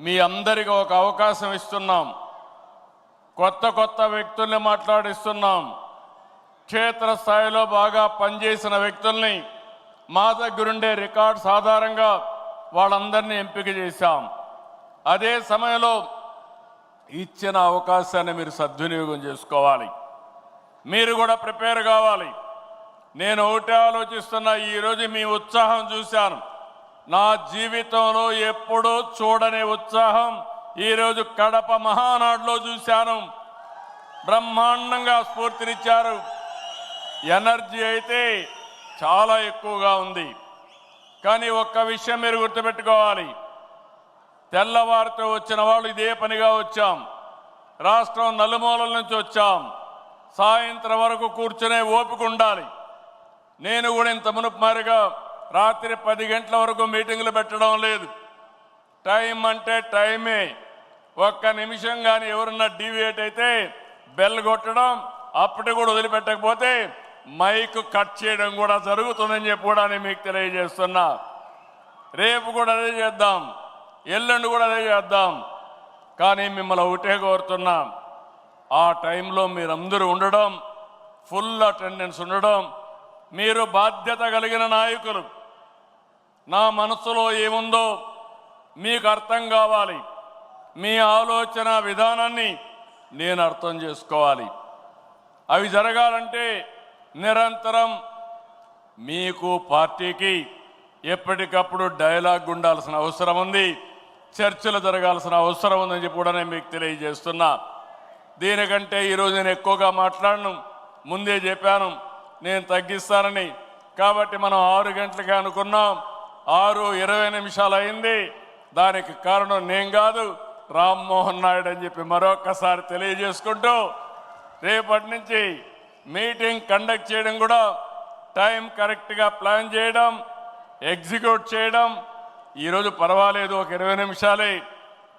మీ అందరికి ఒక అవకాశం ఇస్తున్నాం. కొత్త కొత్త వ్యక్తుల్ని మాట్లాడిస్తున్నాం. క్షేత్రస్థాయిలో బాగా పనిచేసిన వ్యక్తుల్ని మా దగ్గరుండే రికార్డ్స్ ఆధారంగా వాళ్ళందరినీ ఎంపిక చేశాం. అదే సమయంలో ఇచ్చిన అవకాశాన్ని మీరు సద్వినియోగం చేసుకోవాలి. మీరు కూడా ప్రిపేర్ కావాలి. నేను ఒకటే ఆలోచిస్తున్నా ఈరోజు మీ ఉత్సాహం చూశాను. నా జీవితంలో ఎప్పుడూ చూడని ఉత్సాహం ఈరోజు కడప మహానాడులో చూశాను. బ్రహ్మాండంగా స్ఫూర్తినిచ్చారు. ఎనర్జీ అయితే చాలా ఎక్కువగా ఉంది. కానీ ఒక్క విషయం మీరు గుర్తుపెట్టుకోవాలి. తెల్లవారితో వచ్చిన వాళ్ళు ఇదే పనిగా వచ్చాం. రాష్ట్రం నలుమూలల నుంచి వచ్చాం. సాయంత్రం వరకు కూర్చునే ఓపిక ఉండాలి. నేను కూడా ఇంత మునుపు మారిగా రాత్రి పది గంటల వరకు మీటింగులు పెట్టడం లేదు. టైం అంటే టైమే. ఒక్క నిమిషం కానీ ఎవరన్నా డీవియేట్ అయితే బెల్ కొట్టడం అప్పటి కూడా వదిలిపెట్టకపోతే మైక్ కట్ చేయడం కూడా జరుగుతుందని చెప్పి కూడా నేను మీకు తెలియజేస్తున్నా. రేపు కూడా అదే చేద్దాం. ఎల్లుండి కూడా అదే చేద్దాం. కానీ మిమ్మల్ని ఒకటే కోరుతున్నాం. ఆ టైంలో మీరందరూ ఉండడం ఫుల్ అటెండెన్స్ ఉండడం మీరు బాధ్యత కలిగిన నాయకులు. నా మనసులో ఏముందో మీకు అర్థం కావాలి. మీ ఆలోచన విధానాన్ని నేను అర్థం చేసుకోవాలి. అవి జరగాలంటే నిరంతరం మీకు పార్టీకి ఎప్పటికప్పుడు డైలాగ్ ఉండాల్సిన అవసరం ఉంది. చర్చలు జరగాల్సిన అవసరం ఉందని చెప్పి కూడా నేను మీకు తెలియజేస్తున్నా. దీనికంటే ఈరోజు నేను ఎక్కువగా మాట్లాడను. ముందే చెప్పాను నేను తగ్గిస్తానని. కాబట్టి మనం ఆరు గంటలకి అనుకున్నాం. ఆరు ఇరవై నిమిషాలు అయింది దానికి కారణం నేను కాదు రామ్మోహన్ నాయుడు అని చెప్పి మరొక్కసారి తెలియజేసుకుంటూ రేపటి నుంచి మీటింగ్ కండక్ట్ చేయడం కూడా టైం కరెక్ట్గా ప్లాన్ చేయడం ఎగ్జిక్యూట్ చేయడం. ఈరోజు పర్వాలేదు ఒక ఇరవై నిమిషాలే.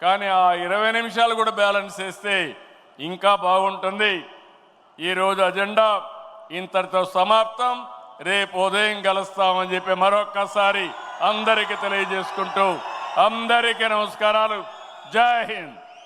కానీ ఆ ఇరవై నిమిషాలు కూడా బ్యాలెన్స్ చేస్తే ఇంకా బాగుంటుంది. ఈరోజు అజెండా ఇంతటితో సమాప్తం. రేపు ఉదయం కలుస్తామని చెప్పి మరొక్కసారి అందరికీ తెలియజేసుకుంటూ అందరికీ నమస్కారాలు. జై హింద్.